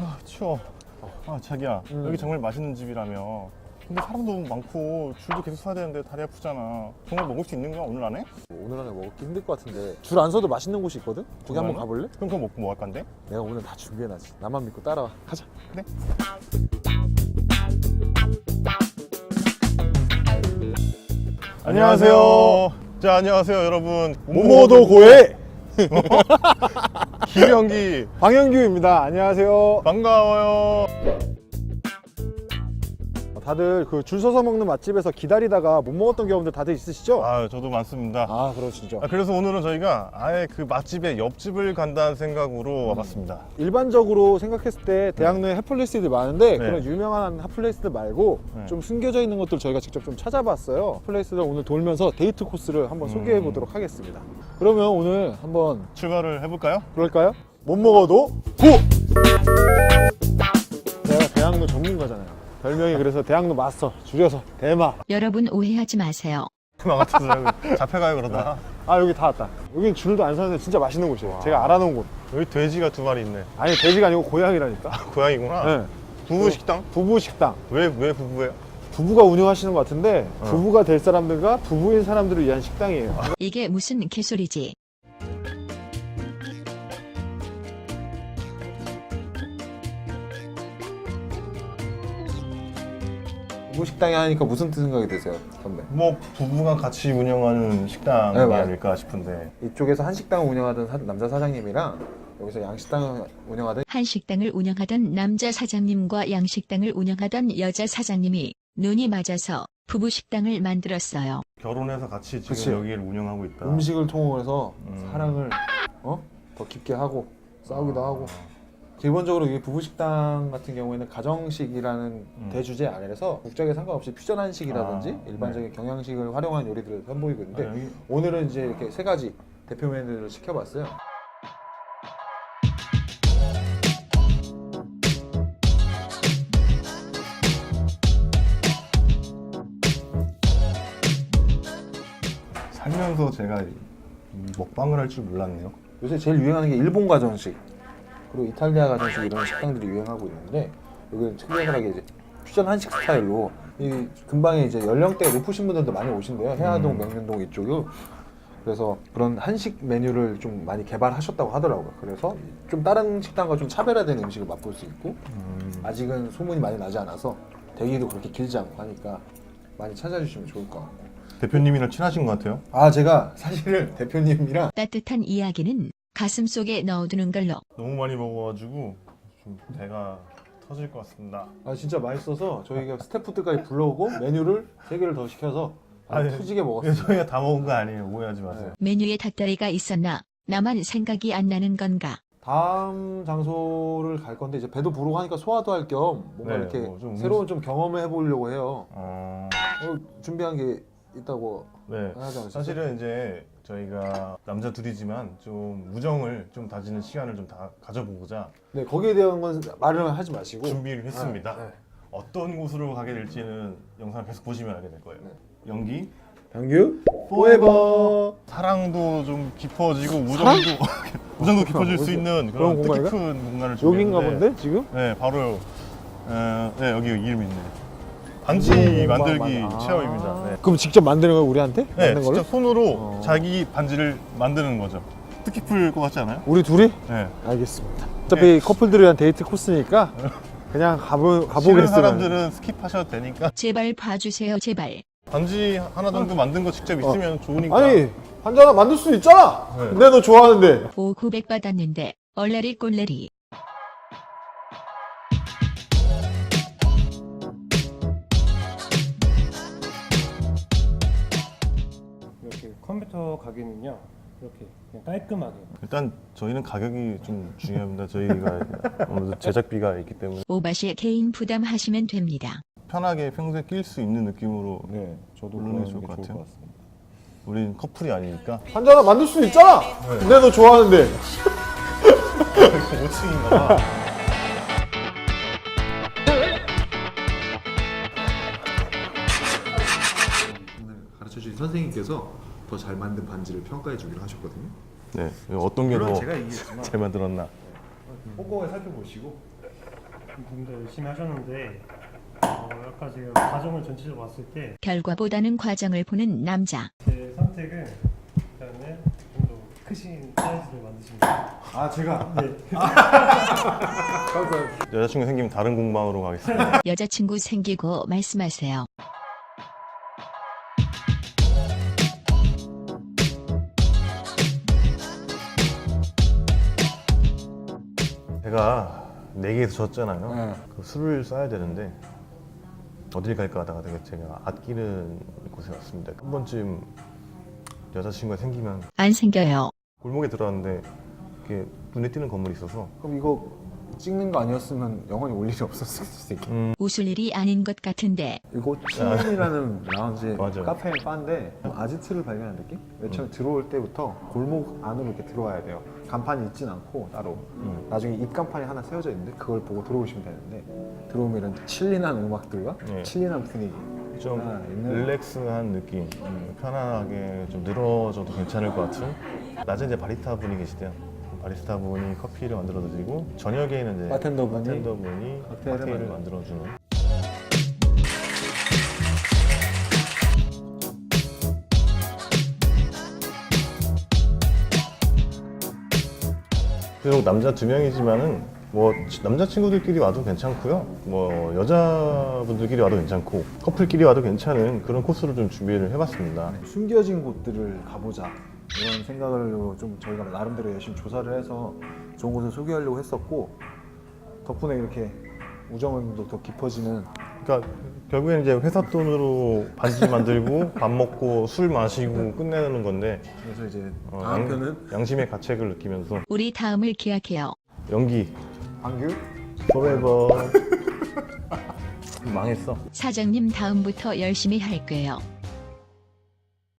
아 추워. 아 자기야 음. 여기 정말 맛있는 집이라며. 근데 사람도 많고 줄도 계속 서야 되는데 다리 아프잖아. 정말 먹을 수 있는 거야 오늘 안에? 오늘 안에 먹기 힘들 것 같은데 줄 안 서도 맛있는 곳이 있거든? 거기 한번 정말요? 가볼래? 그럼 그거 먹고 뭐 할 건데? 내가 오늘 다 준비해놨지 나만 믿고 따라와 가자 안녕하세요. 자 안녕하세요 여러분. 모모도 고해 김영기 방영규입니다 안녕하세요 반가워요. 다들 그 줄 서서 먹는 맛집에서 기다리다가 못 먹었던 경험들 다들 있으시죠? 아 저도 많습니다. 아 그러시죠 아, 그래서 오늘은 저희가 아예 그 맛집의 옆집을 간다는 생각으로 와봤습니다. 일반적으로 생각했을 때 대학로에 핫플레이스들이 많은데 네. 그런 유명한 핫플레이스들 말고 네. 좀 숨겨져 있는 것들 저희가 직접 좀 찾아봤어요 핫플레이스를 오늘 돌면서 데이트 코스를 한번 음. 소개해 보도록 하겠습니다 그러면 오늘 한번 출발을 해볼까요? 그럴까요? 못 먹어도 고! 제가 대학로 전문가잖아요 별명이 그래서 대학로 마스터 줄여서 대마 여러분 오해하지 마세요. 망가져서 잡혀가요 그러다. 아 여기 다 왔다 여긴 줄도 안 서는데 진짜 맛있는 곳이에요 제가 알아놓은 곳 여기 돼지가 두 마리 있네. 아니 돼지가 아니고 고양이라니까 고양이구나. 네. 부부 식당? 부부 식당 왜 왜 부부예요? 부부가 운영하시는 것 같은데 어. 부부가 될 사람들과 부부인 사람들을 위한 식당이에요 이게 무슨 개소리지? 부부 식당이 하니까 무슨 생각이 드세요, 선배? 뭐 부부가 같이 운영하는 식당이 네, 맞아요. 아닐까 싶은데. 이쪽에서 한식당을 운영하던 사- 남자 사장님이랑 여기서 양식당을 운영하던 한식당을 운영하던 남자 사장님과 양식당을 운영하던 여자 사장님이 눈이 맞아서 부부 식당을 만들었어요. 결혼해서 같이 지금 그치. 여기를 운영하고 있다. 음식을 통해서 음. 사랑을 어? 더 깊게 하고 싸우기도 하고 기본적으로 이 부부 식당 같은 경우에는 가정식이라는 대주제 아래서 국적에 상관없이 퓨전 한식이라든지 아, 일반적인 경양식을 활용한 요리들을 선보이고 있는데 아, 여기 오늘은 이제 이렇게 세 가지 대표 메뉴를 시켜봤어요. 살면서 제가 이 먹방을 할 줄 몰랐네요. 요새 제일 유행하는 게 일본 가정식 그리고 이탈리아 가정식 이런 식당들이 유행하고 있는데 여기는 특별하게 이제 퓨전 한식 스타일로 이 근방에 이제 연령대가 높으신 분들도 많이 오신대요. 해화동 음. 명륜동 이쪽은 그래서 그런 한식 메뉴를 좀 많이 개발하셨다고 하더라고요. 그래서 좀 다른 식당과 좀 차별화된 음식을 맛볼 수 있고 음, 아직은 소문이 많이 나지 않아서 대기도 그렇게 길지 않고 하니까 많이 찾아주시면 좋을 것 같고. 대표님이랑 친하신 것 같아요. 아 제가 사실은 대표님이랑 따뜻한 이야기는 가슴 속에 넣어두는 걸로. 너무 많이 먹어가지고 좀 배가 터질 것 같습니다. 아 진짜 맛있어서 저희가 스태프들까지 불러오고 메뉴를 세 개를 더 시켜서 아주 아니, 푸지게 이거 먹었어요. 저희가 다 먹은 거 아니에요. 오해하지 마세요. 메뉴에 닭다리가 있었나? 나만 생각이 안 나는 건가? 다음 장소를 갈 건데 이제 배도 부르고 하니까 소화도 할 겸 뭔가 네, 이렇게 뭐 좀 새로운 좀 경험해 보려고 해요. 어, 어, 준비한 게 있다고 네. 하지 않으셨어요? 사실은 이제 저희가 남자 둘이지만 좀 우정을 좀 다지는 시간을 좀 다 가져보고자 네 거기에 대한 건 말을 하지 마시고 준비를 했습니다. 네, 네. 어떤 곳으로 가게 될지는 영상 계속 보시면 알게 될 거예요. 네. 연기, 병규 포에버 사랑도 좀 깊어지고 우정도 우정도 깊어질 수 있는 그런 그런 공간인가? 뜻깊은 공간을 여긴가 준비했는데 본데 지금? 네, 바로 어, 네 여기 이름 있네. 반지 오, 만들기 아. 체험입니다. 네. 그럼 직접 만드는 거 우리한테? 네, 만든 걸로? 직접 손으로 어. 자기 반지를 만드는 거죠. 뜻깊을 것 같지 않아요? 우리 둘이? 네. 알겠습니다. 어차피 커플들을 위한 데이트 코스니까 그냥 가보 가보겠어요. 사람들은 스킵하셔도 되니까 제발 봐주세요, 제발. 반지 하나 정도 만든 거 직접 있으면 좋으니까. 어. 아니 한잔 하나 만들 수 있잖아. 네. 근데 너 좋아하는데. 오900 받았는데 얼레리 꼴레리. 컴퓨터 가게는요 이렇게 그냥 깔끔하게 일단 저희는 가격이 좀 중요합니다. 저희가 아무래도 제작비가 있기 때문에 오바시 개인 부담하시면 됩니다. 편하게 평소에 낄 수 있는 느낌으로 네, 저도 물론 좋을 것 같아요. 우린 커플이 아니니까 한잔 만들 수 있잖아. 근데 너 좋아하는데. 5층인가 봐. 오늘 가르쳐 주신 선생님께서 더 잘 만든 반지를 평가해 주기로 하셨거든요. 네, 어떤 게 물론 더 제가 이기겠지만 잘 만들었나? 꼼꼼하게 살펴보시고 분도 열심히 하셨는데 어, 아까 제가 과정을 전체적으로 봤을 때 제 결과보다는 과정을 보는 남자. 선택은 일단은 좀더 크신 사이즈를 만드십니다. 아 제가 네. 여자친구 생기면 다른 공방으로 가겠습니다. 여자친구 생기고 말씀하세요. 제가 내기에서 졌잖아요. 네. 그 술을 싸야 되는데 어딜 갈까 하다가 되게 제가 아끼는 곳에 왔습니다. 한 번쯤 여자친구가 생기면 안 생겨요. 골목에 들어왔는데 이렇게 눈에 띄는 건물이 있어서 그럼 이거 찍는 거 아니었으면 영원히 올 일이 없었을 수도 있겠. 음, 웃을 일이 아닌 것 같은데 이거 치민이라는 라운지 맞아요. 카페 바인데 아지트를 발견한 느낌? 맨 처음에 들어올 때부터 골목 안으로 이렇게 들어와야 돼요. 간판이 있진 않고 따로. 음. 나중에 입간판이 하나 세워져 있는데 그걸 보고 들어오시면 되는데 들어오면 이런 칠린한 음악들과 네. 칠린한 분위기. 좀 아, 있는- 릴렉스한 느낌, 음, 편안하게 좀 늘어져도 괜찮을 것 같은. 낮에 이제 바리스타 분이 계시대요. 바리스타 분이 커피를 만들어 드리고 저녁에는 이제 바텐더 분이 바텐더 분이 칵테일을 칵테일을 만들어- 만들어 주는. 비록 남자 두 명이지만은 뭐 남자 친구들끼리 와도 괜찮고요. 뭐 여자분들끼리 와도 괜찮고 커플끼리 와도 괜찮은 그런 코스를 좀 준비를 해봤습니다. 숨겨진 곳들을 가보자 이런 생각으로 좀 저희가 나름대로 열심히 조사를 해서 좋은 곳을 소개하려고 했었고 덕분에 이렇게 우정도 더 깊어지는 그러니까 결국엔 이제 회사 돈으로 반지 만들고 밥 먹고 술 마시고 끝내는 건데 그래서 이제 어, 다음 양- 편은 양심의 가책을 느끼면서 우리 다음을 기약해요. 연기 방규 forever 망했어. 사장님 다음부터 열심히 할 거예요.